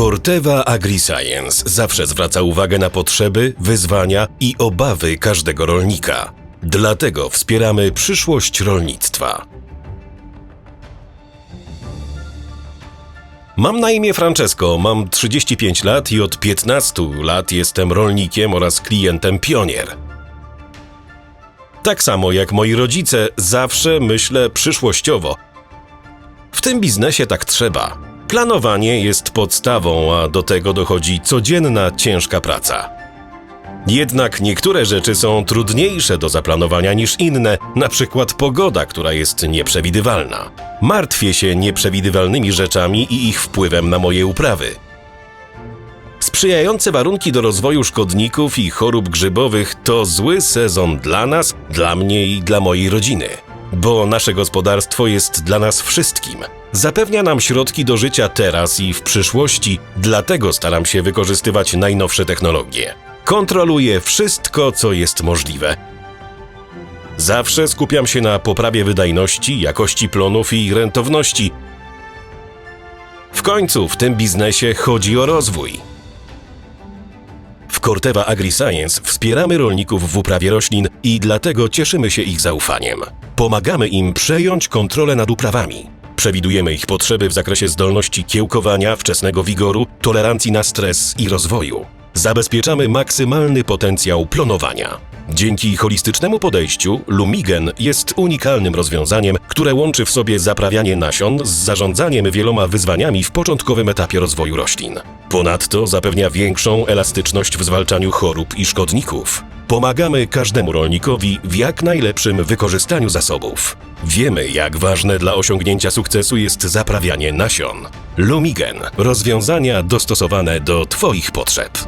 Corteva AgriScience zawsze zwraca uwagę na potrzeby, wyzwania i obawy każdego rolnika. Dlatego wspieramy przyszłość rolnictwa. Mam na imię Francesco, mam 35 lat i od 15 lat jestem rolnikiem oraz klientem Pionier. Tak samo jak moi rodzice, zawsze myślę przyszłościowo. W tym biznesie tak trzeba. Planowanie jest podstawą, a do tego dochodzi codzienna ciężka praca. Jednak niektóre rzeczy są trudniejsze do zaplanowania niż inne, na przykład pogoda, która jest nieprzewidywalna. Martwię się nieprzewidywalnymi rzeczami i ich wpływem na moje uprawy. Sprzyjające warunki do rozwoju szkodników i chorób grzybowych to zły sezon dla nas, dla mnie i dla mojej rodziny. Bo nasze gospodarstwo jest dla nas wszystkim. Zapewnia nam środki do życia teraz i w przyszłości, dlatego staram się wykorzystywać najnowsze technologie. Kontroluję wszystko, co jest możliwe. Zawsze skupiam się na poprawie wydajności, jakości plonów i rentowności. W końcu w tym biznesie chodzi o rozwój. Corteva AgriScience wspieramy rolników w uprawie roślin i dlatego cieszymy się ich zaufaniem. Pomagamy im przejąć kontrolę nad uprawami. Przewidujemy ich potrzeby w zakresie zdolności kiełkowania, wczesnego wigoru, tolerancji na stres i rozwoju. Zabezpieczamy maksymalny potencjał plonowania. Dzięki holistycznemu podejściu Lumigen jest unikalnym rozwiązaniem, które łączy w sobie zaprawianie nasion z zarządzaniem wieloma wyzwaniami w początkowym etapie rozwoju roślin. Ponadto zapewnia większą elastyczność w zwalczaniu chorób i szkodników. Pomagamy każdemu rolnikowi w jak najlepszym wykorzystaniu zasobów. Wiemy, jak ważne dla osiągnięcia sukcesu jest zaprawianie nasion. Lumigen rozwiązania dostosowane do Twoich potrzeb.